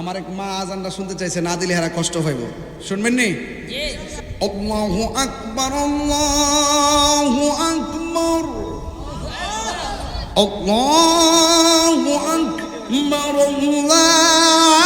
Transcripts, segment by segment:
আমার এক মা আজানটা শুনতে চাইছে, না দিলে হারা কষ্ট হইব শুনবেন নি? আল্লাহু আকবার আল্লাহু আকবার। আল্লাহু আকবার, আল্লাহু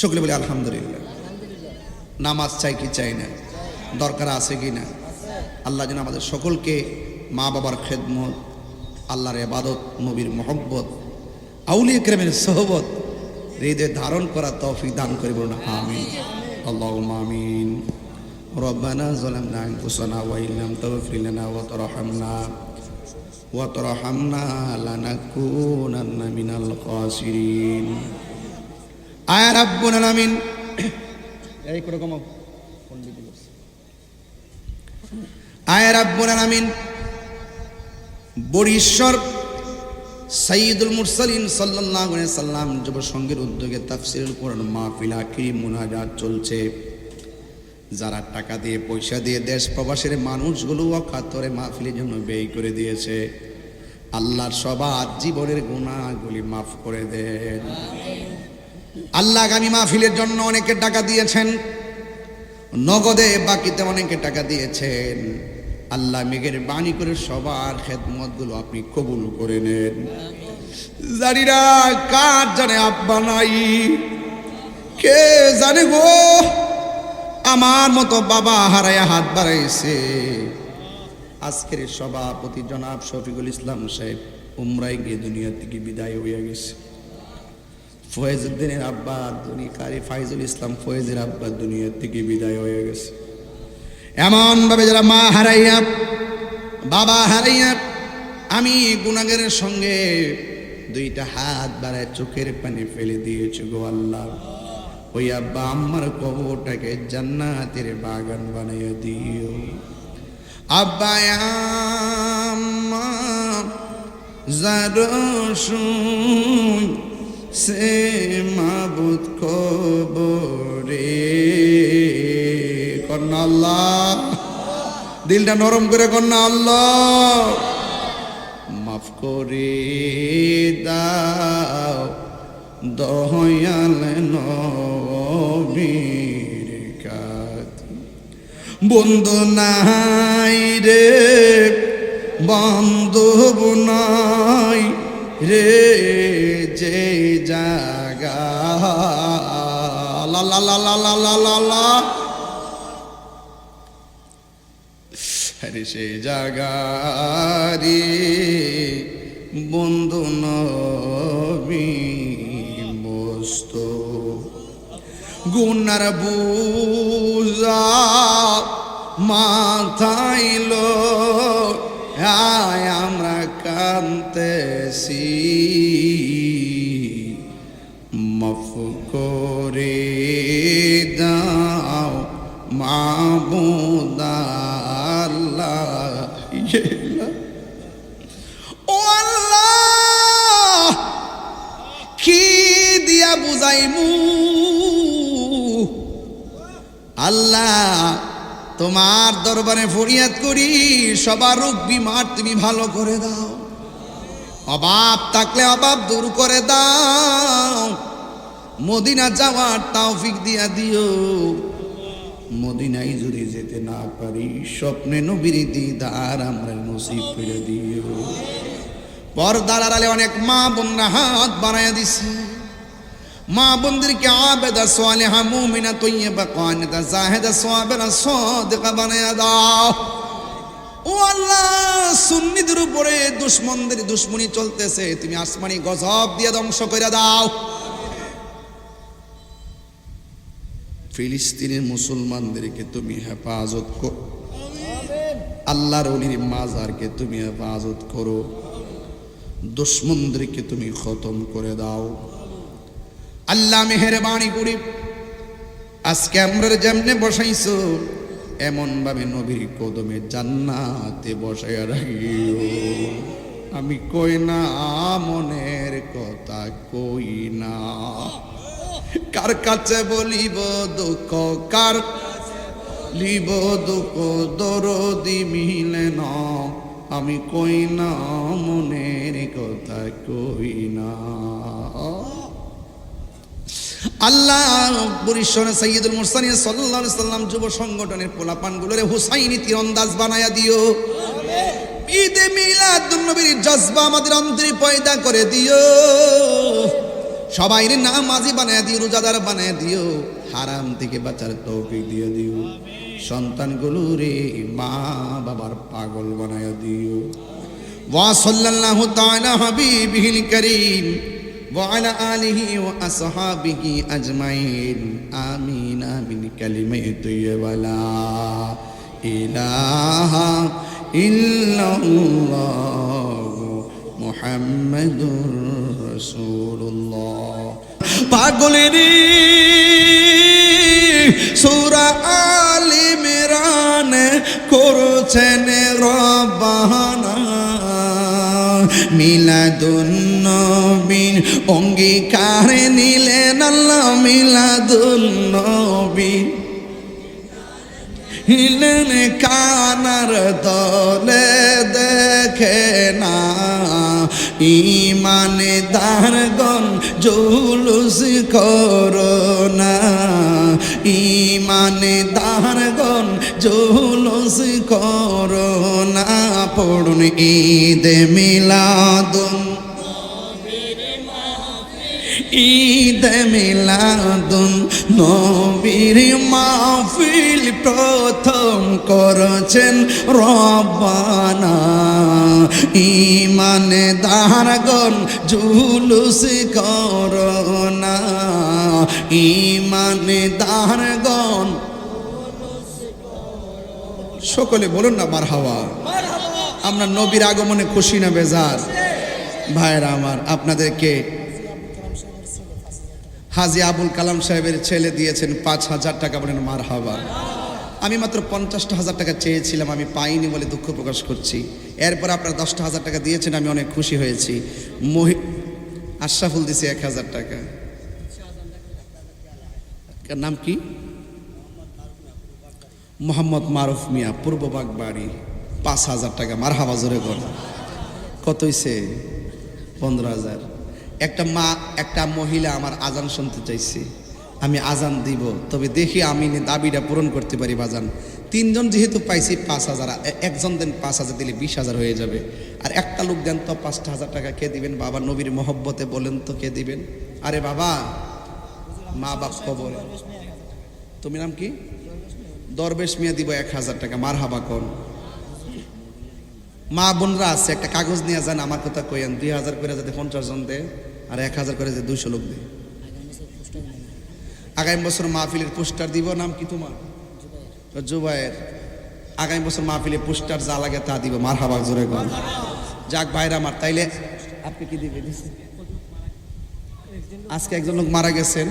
সকলে বলে আলহামদুলিল্লাহ নামাজ চাই কি চাই না দরকার আছে কি না আল্লাহ যেন আমাদের সকলকে মা বাবার খেদমত আল্লাহর এবাদত নবীর মোহব্বত আউলিয়া ক্রেমের সহবত হৃদয়ে ধারণ করা তৌফিক দান করে বলুন আমিন আল্লাহ আমিন ربنا ظلمنا أنفسنا وإن لم تغفر لنا وترحمنا وترحمنا لنكونن من الخاسرين আয় রাব্বুল আলামিন। এই করে কমাও। আয় রাব্বুল আলামিন। বরিশ্বর সাইয়্যিদুল মুরসালিন সাল্লাল্লাহু আলাইহি সাল্লাম যুব সংঘের উদ্যোগে তাফসীরুল কোরআন মাহফিল আখিরি মুনাজাত চলছে। যারা টাকা দিয়ে পয়সা দিয়ে দেশ প্রবাসের মানুষগুলো অকাতরে মাহফিলের জন্য ব্যয় করে দিয়েছে। আল্লাহর সবার জীবনের গুণাগুলি মাফ করে দেন। আল্লাহ আগামী মাহফিলের জন্য অনেকে টাকা দিয়েছেন, নগদে বাকিতে অনেকে টাকা দিয়েছেন। আল্লাহ মেঘের বাণী করে সবার খেদমতগুলো আপনি কবুল করে নেন। জানি কার জানে আব্বা নাই, কে জানে গো? আমার মতো বাবা হারায়া হাত বাড়াইছে। আজকের সভাপতি জনাব শফিকুল ইসলাম সাহেব উমরাই গিয়ে দুনিয়া থেকে বিদায় হইয়া গেছে। ফয়েজুদ্দিনের আব্বা দুনি কারি ফাইজুল ইসলাম ফয়েজের আব্বা দুনিয়ার থেকে বিদায় হয়ে গেছে। এমন ভাবে যারা মা হারাইয়া, বাবা হারাইয়া, আমি গুনাগের সঙ্গে দুইটা হাত বাড়ায় চোখের পানি ফেলে দিয়েছি গো আল্লাহ। ওই আব্বা আমার কবরটাকে জান্নাতের বাগান বানাইয়া দিও। আব্বা আম্মা জারসুন সে মাবুদ কবরে। কন্যা আল্লাহ। দিলটা নরম করে কন্যা আল্লাহ। মাফ করে দাও দয়াল নবীর কাছে বন্ধু নাই রে, বান্ধব নাই রে। হরে সে জাগারি বন্ধু নস্ত মস্ত। গুনার বুজা মা ও আল্লাহ, কি দিয়া বুঝাইমু? আল্লাহ, তোমার দরবারে ফরিয়াদ করি, সবার রোগ বিমার তুমি ভালো করে দাও। অভাব থাকলে অভাব দূর করে দাও। মদিনা যাওয়ার তৌফিক দিয়া দিও। মদিনায় যদি যেতে না পারি, স্বপ্নে নবীর দিদার আমরা নসিব করে দিও। পর্দার আড়ালে অনেক মা বোনরা হাত বাড়াইয়া দিছে। মা আবেদা মুমিনা কানিতা জাহেদা বানাইয়া দাও। ও আল্লাহ, সুন্নিদের উপরে দুশ্মনদের দুশ্মনী চলতেছে, তুমি আসমানি গজব দিয়ে ধ্বংস করে দাও। ফিলিস্তিনের মুসলমানদেরকে তুমি হেফাজত করো। আল্লাহর অলির মাজারকে তুমি হেফাজত করো। দুশ্মনদেরকে তুমি খতম করে দাও। আল্লাহ মেহরবানি করি আজকে আমরা যেমনে বসাইছো এমন ভাবে নবীর কদমে জান্নাতে বসাইয়া রাখিও। আমি কই না মনের কথা কই না কার কাছে বলিব দুঃখ, কার লিব দুঃখ? দরদি মিলে না, আমি কই না? মনের কথা কই না? আল্লাহ বরিশ্বরে সৈয়দুল সাল্লাল্লাহু আলাইহি সাল্লাম যুব সংগঠনের পোলাপানগুলোরে হুসাইনি তীরন্দাজ বানায়া দিও। ঈদে মিলাদুন নবীর জজবা আমাদের অন্তরে পয়দা করে দিও। সবাই নামাজি বানায় দিও রোজাদার বানায় দিও হারাম থেকে বাঁচার তৌফিক দিয়ে দিও সন্তানগুলো রে মা বাবার পাগল বানায় দিও ওয়া সাল্লাল্লাহু তাআলা হাবিবিহিল কারীম وعلى آله وأصحابه أجمعين آمين آمين كلمة طيبة لا إله إلا الله محمد রসুল্লাহ পাগলেরি সুরা আলি মেরান করছেন রবাহানা মিলাদুন্নবীর অঙ্গীকারে নিলেন আল্লাহ মিলাদুন্নবীর। হিলেন কানার দলে দেখে না। ইমানে দারগন জুলুস করোনা ইমানে দারগন জুলুস করোনা পড়ুন ঈদ মিলাদুন। ঈদ মিলাদুন নবীর মাহফিল প্রথম করেছেন রব্বানা। ইমানে দারগন জুলুস করোনা। ইমানে দারগন সকলে বলুন না মার হাওয়া আমরা নবীর আগমনে খুশি না, বেজার। ভাইরা আমার, আপনাদেরকে হাজি আবুল কালাম সাহেবের ছেলে দিয়েছেন পাঁচ হাজার টাকা বলেন মার হাওয়া আমি মাত্র পঞ্চাশটা হাজার টাকা চেয়েছিলাম, আমি পাইনি বলে দুঃখ প্রকাশ করছি। এরপর আপনার দশটা হাজার টাকা দিয়েছেন, আমি অনেক খুশি হয়েছি। মহি আশরাফুল দিছে এক হাজার টাকা। নাম কি? মোহাম্মদ মারুফ মিয়া, পূর্ব বাগবাড়ি। পাঁচ হাজার টাকা মার হাওয়া জোরে কর কত পনেরো হাজার। একটা মা, একটা মহিলা আমার আজান শুনতে চাইছে। আমি আজান দিব, তবে দেখি আমি দাবিটা পূরণ করতে পারি বাজান তিনজন যেহেতু পাইছি পাঁচ হাজার একজন দেন পাঁচ হাজার দিলে বিশ হাজার হয়ে যাবে। আর একটা লোক দেন তো পাঁচটা হাজার টাকা, কে দিবেন? বাবা নবীর মহব্বতে বলেন তো কে দিবেন? আরে বাবা, মা বাপ খবর। তুমি নাম কি? দরবেশ মিয়া দিব এক হাজার টাকা, মার হাবা কোন। মা বোনরা আছে, একটা কাগজ নিয়ে যান, আমার কথা কইয়েন। দুই হাজার করে যাতে পঞ্চাশ জন দেয়। আর এক হাজার করে যে দুইশো লোক দেয়। আগামী বছর মাহফিলের পোস্টার দিব, নাম কি তোমার? জুবাইয়ের আগামী বছর মাহফিলে পোস্টার যা লাগে তা দিব মার হাবা জোরে গো যাক ভাইরা আমার, তাইলে আপনি কি দিবেন? আজকে একজন লোক মারা গেছেন,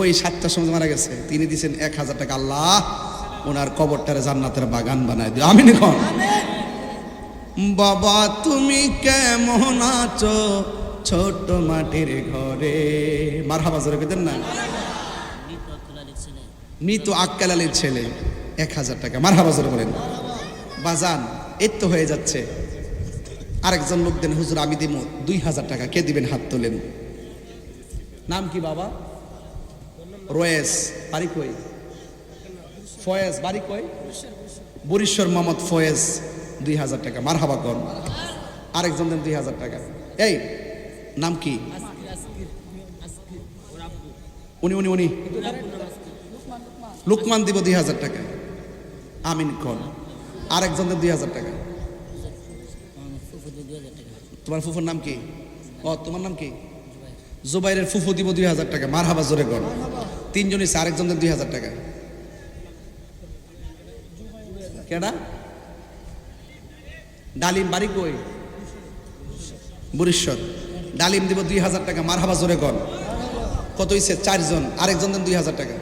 ওই সাতটার সময় মারা গেছে, তিনি দিছেন এক হাজার টাকা, আল্লাহ, ওনার কবরটারে জান্নাতের বাগান বানায় দিও। আমি নিখন বাবা, তুমি কেমন আছো? ছোট মাটির ঘরে। মার হাবা জোরে পেতেন না? মৃত আক্কাল আলীর ছেলে, এক হাজার টাকা। মার হাবা জোরে বলেন। বাজান এর তো হয়ে যাচ্ছে। আরেকজন লোক দেন, হুজুর, আমি দিব দুই হাজার টাকা। কে দিবেন হাত তোলেন? নাম কি বাবা? রয়েস। বাড়ি কই? ফয়েজ। বাড়ি কই? বরিশ্বর মোহাম্মদ ফয়েজ। দুই হাজার টাকা। মার হাবা কর। আরেকজন দেন দুই হাজার টাকা। এই নাম কি? উনি উনি উনি। লুকমান দিব দুই হাজার টাকা। আমিন কন। আরেকজন দুই হাজার টাকা। তোমার ফুফুর নাম কি? ও, তোমার নাম কি? জুবাইরের ফুফু দিব দুই হাজার টাকা। মার হাবা জোরে কর তিনজনই আরেকজন দেন দুই হাজার টাকা। কেডা? ডালিম, বাড়ি কই? বরিশ্বর ডালিম দিব দুই হাজার টাকা মার হাবা জোরে কর কত হয়েছে চারজন। আরেকজন দেন দুই হাজার টাকা।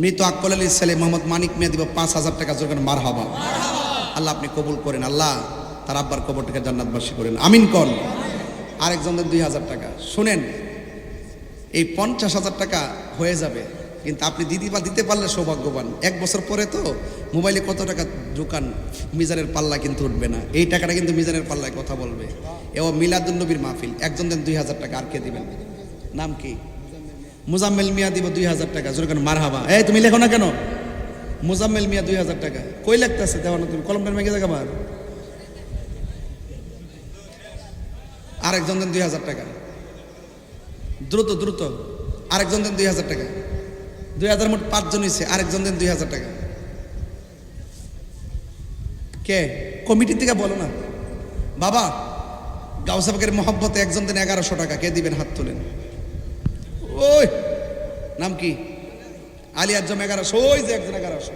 মৃত আক্কল আলীর ছেলে মোহাম্মদ মানিক মিয়া দিব পাঁচ হাজার টাকা, জোরে মার হাবা আল্লাহ আপনি কবুল করেন, আল্লাহ তার আব্বার কবরটাকে জান্নাতবাসী করেন। আমিন কন। আরেকজন দেন দুই হাজার টাকা। শুনেন, এই পঞ্চাশ হাজার টাকা হয়ে যাবে। কিন্তু আপনি দিদি বা দিতে পারলে সৌভাগ্যবান। এক বছর পরে তো মোবাইলে কত টাকা দোকান মিজানের পাল্লা কিন্তু উঠবে না। এই টাকাটা কিন্তু মিজানের পাল্লায় কথা বলবে। এবং মিলাদুল নবীর মাহফিল। একজন দেন দুই হাজার টাকা, আর কে দিবেন? নাম কি? মুজাম্মেল মিয়া দিব দুই হাজার টাকা। জোর কেন মার হাবা এই তুমি লেখো না কেন? মুজাম্মেল মিয়া দুই হাজার টাকা। কই লাগতেছে দেওয়া না তুমি কলমটার মেঘে জায়গা মার আরেকজন দেন দুই হাজার টাকা। দ্রুত দ্রুত। আরেকজন দেন দুই হাজার টাকা। দুই হাজার মোট পাঁচজন হয়েছে, আরেকজন দেন দুই হাজার টাকা। কে? কমিটি থেকে বলো না। বাবা গাউসাবাকের মহব্বতে একজন দেন এগারোশো টাকা, কে দিবেন হাত তোলেন? ওই, নাম কি? আলী আজম এগারোশো, ওই যে একজন এগারোশো।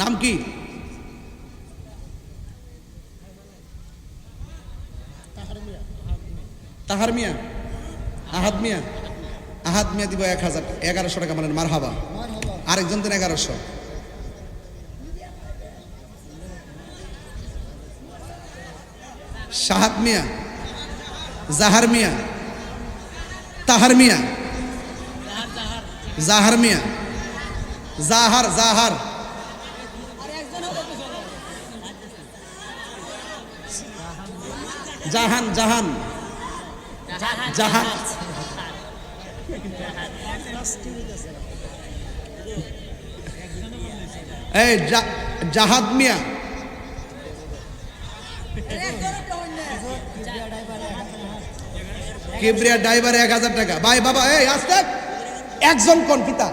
নাম কি? তাহার মিয়া? আহাদ মিয়া? আহাদ মিয়া দিব এক হাজার, এগারোশো টাকা মানে মার হাবা আরেকজন দেন এগারোশো। শাহাদ মিয়া, জাহার মিয়া, তাহার মিয়া, জাহার মিয়া, জাহার জাহার। জাহান জাহান। জাহান। এই জাহাদ মিয়া। কিবরিয়া ড্রাইভার এক হাজার টাকা। ভাই, বাবা, এই, আসতে। একজন কোন পিতা?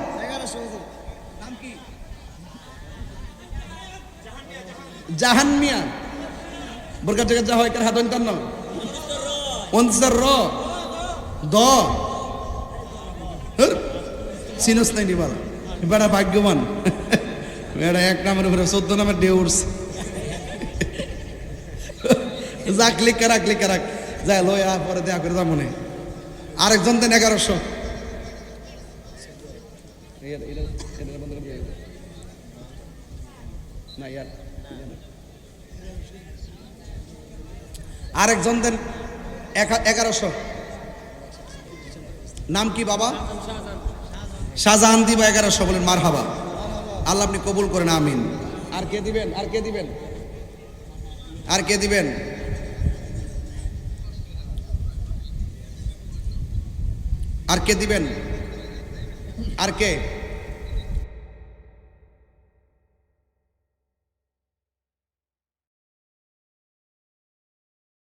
জাহান মিয়া। জায়গা যা হয় হাত অন্তান্ন অনসার র। দ? চিনস নাই নি বালা? বেড়া ভাগ্যবান। বেড়া এক নামের উপরে চোদ্দ নামের ডেউর্স যা ক্লিক করা ক্লিক করা যা লয় আ পরে দেয়া করে যা মনে আরেকজন দেন এগারোশো। আরেকজন দেন এগারোশো। নাম কি বাবা? শাহজাহান দিবা এগারোশো বলেন মার হাবা আল্লাহ আপনি কবুল করেন আমিন। আর কে দিবেন? আর কে দিবেন? আর কে দিবেন? আর কে দিবেন? আর কে?